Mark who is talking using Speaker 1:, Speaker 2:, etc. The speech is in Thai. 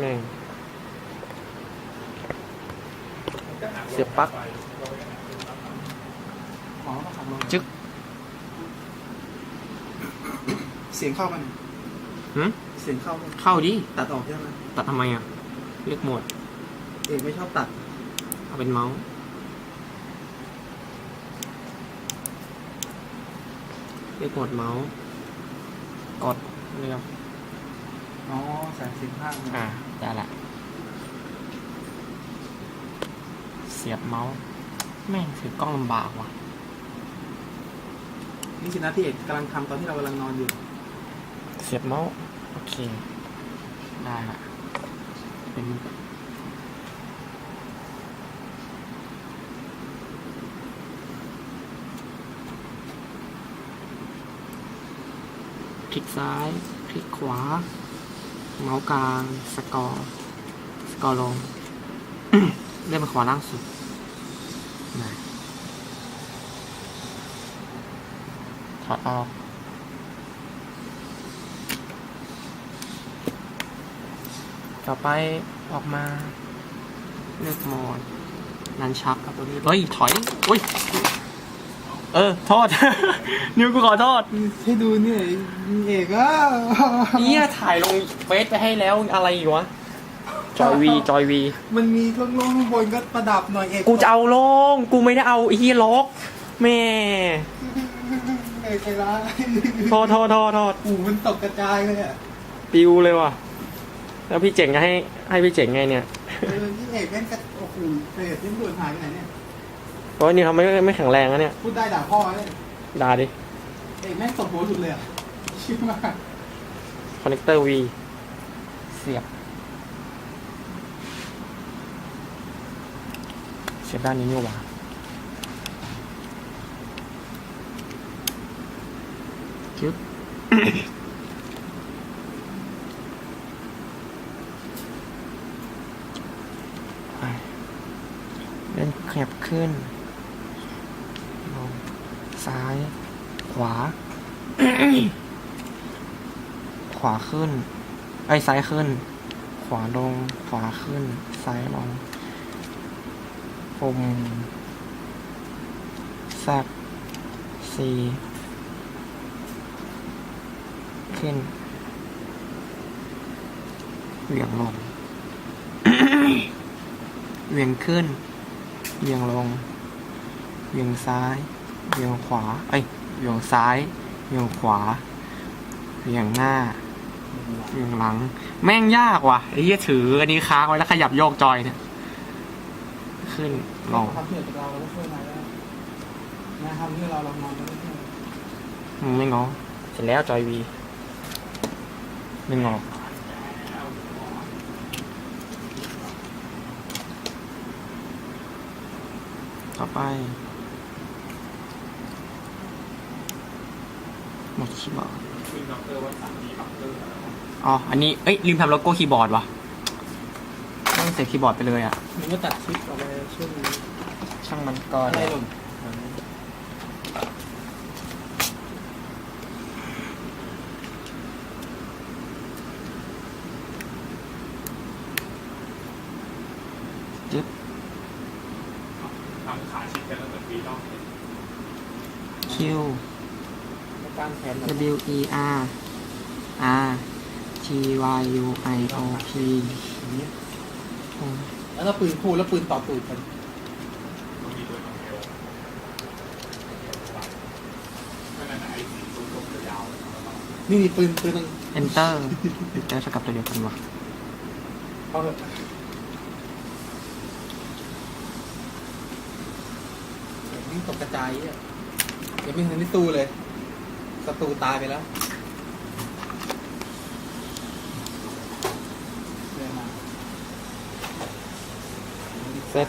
Speaker 1: แม่งเสียบปลั๊ก
Speaker 2: อ๋อต้องขับลง
Speaker 1: จึ๊ก
Speaker 2: เสียงเข้ามัน
Speaker 1: หืม
Speaker 2: เสียงเข้ามัน
Speaker 1: เข้าดิ
Speaker 2: ตัดออกใช่ไหม
Speaker 1: ตัดทำไมอะ เลือกโหมด
Speaker 2: เอกไม่ชอบตัด
Speaker 1: เอาเป็นเมาส์เลือกโหมดเมาส์กดเลือก
Speaker 2: อ๋อแสงสีภาค
Speaker 1: อ่าได้ละ เสียบเมาส์ แม่งถือกล้องลำบากว่ะ
Speaker 2: นี่สินะที่เอกกำลังทำตอนที่เรากำลังนอนอยู่
Speaker 1: เสียบเมาส์ โอเค ได้ละ เป็นคลิกซ้าย คลิกขวา เมาส์กลางสกอร์สกอร์ลง เลื่อนไปขวาล่างสุดนะถอดออก ต่อไปออกมาเลือกโหมดนันชัก
Speaker 2: ครับตัวนี้
Speaker 1: เฮ้ย ถอยอุ้ย เออโทษ นิวกูขอโทษ
Speaker 2: ให้ดูเนี่ยเอกอะ
Speaker 1: เนี่ยถ่ายลงเฟซไปให้แล้วอะไรอีกวะ จอยวีจอยวี
Speaker 2: มันมีโล่งๆข้างบนก็ประดับหน่อยเอก
Speaker 1: กูจะเอาลงกูไม่ได้เอาไอ้ที่ล็อกแม่
Speaker 2: เอกใจร้าย
Speaker 1: โทษโทษโทษโทษ
Speaker 2: หูมันตกกระจายเลยอะ
Speaker 1: ปิวเลยว่ะ แล้วพี่เจ๋งจะให้ให้พี่เจ๋งไงเนี่ย
Speaker 2: เออที่เอกแม่งกระโอ้โหเอกนี่ด่วนหายไปไหนเนี่ย
Speaker 1: เพราะว่านี่เขาไม่ไม่แข็งแรงนะเนี่ย
Speaker 2: พูดได้ด่าพ่อเลย
Speaker 1: ด่าดิ
Speaker 2: เอกแม่งตบหัวหลุดเลยอะชิบมาก
Speaker 1: คอนเนคเตอร์วีเสียบ เสียบด้านนี้นี่หว่าจึ๊บไปเล่นขยับขึ้นลง ซ้าย ขวา ขวาขึ้น ไอ้ซ้ายขึ้น ขวาลง ขวาขึ้น ซ้ายลงปุ่มแซบซีขึ้น เหวี่ยงลง เหวี่ยงขึ้น เหวี่ยงลง เหวี่ยงซ้าย เหวี่ยงขวาเอ้ยเหวี่ยงซ้ายเหวี่ยงขวาเหวี่ยงหน้าเหวี่ยงหลัง แม่งยากว่ะไอ้เหี้ยถืออันนี้ค้างไว้แล้วขยับโยกจอยเนี่ย ขึ้นลง
Speaker 2: ทำเพื่อกับเราเราช่วยนายได้นายทำเพื่อเราเรานอนเราก็ช่วย
Speaker 1: มึงไม่งอเสร็จแล้วจอยวีไม่งอต่อไป ห มดคีย์บอร์ดอ๋อ อันนี้ เอ้ย ลืมทำโลโก้คีย์บอร์ดวะต้องเสร็จคีย์บอร์ดไปเลยอะ
Speaker 2: มึงก็ตัดคลิปออกไปช่วยมึง
Speaker 1: ช่างมันก็
Speaker 2: อะไรหล่น
Speaker 1: จึ๊บ
Speaker 3: ทำขาชิดกันแล้วเหมือนปีนอก
Speaker 1: Q
Speaker 2: การแขน
Speaker 1: W E R R T Y U I O P อืม
Speaker 2: แล้วก็ปืนคู่แล้วปืนต่อตูดกัน
Speaker 3: มันมีตัวน้องเอลไม่นั่นไหนไอ้สีตุ้มๆยาวๆ
Speaker 2: นี่นี่ปืนปืนต้อง
Speaker 1: Enter Enter เท่ากับตัวเดียวกันวะ
Speaker 2: เอาเถอะนี่ตกกระจายอะยังไม่ทันได้ตู้เลย ศัตรูตายไปแล้วเส
Speaker 1: ร็จ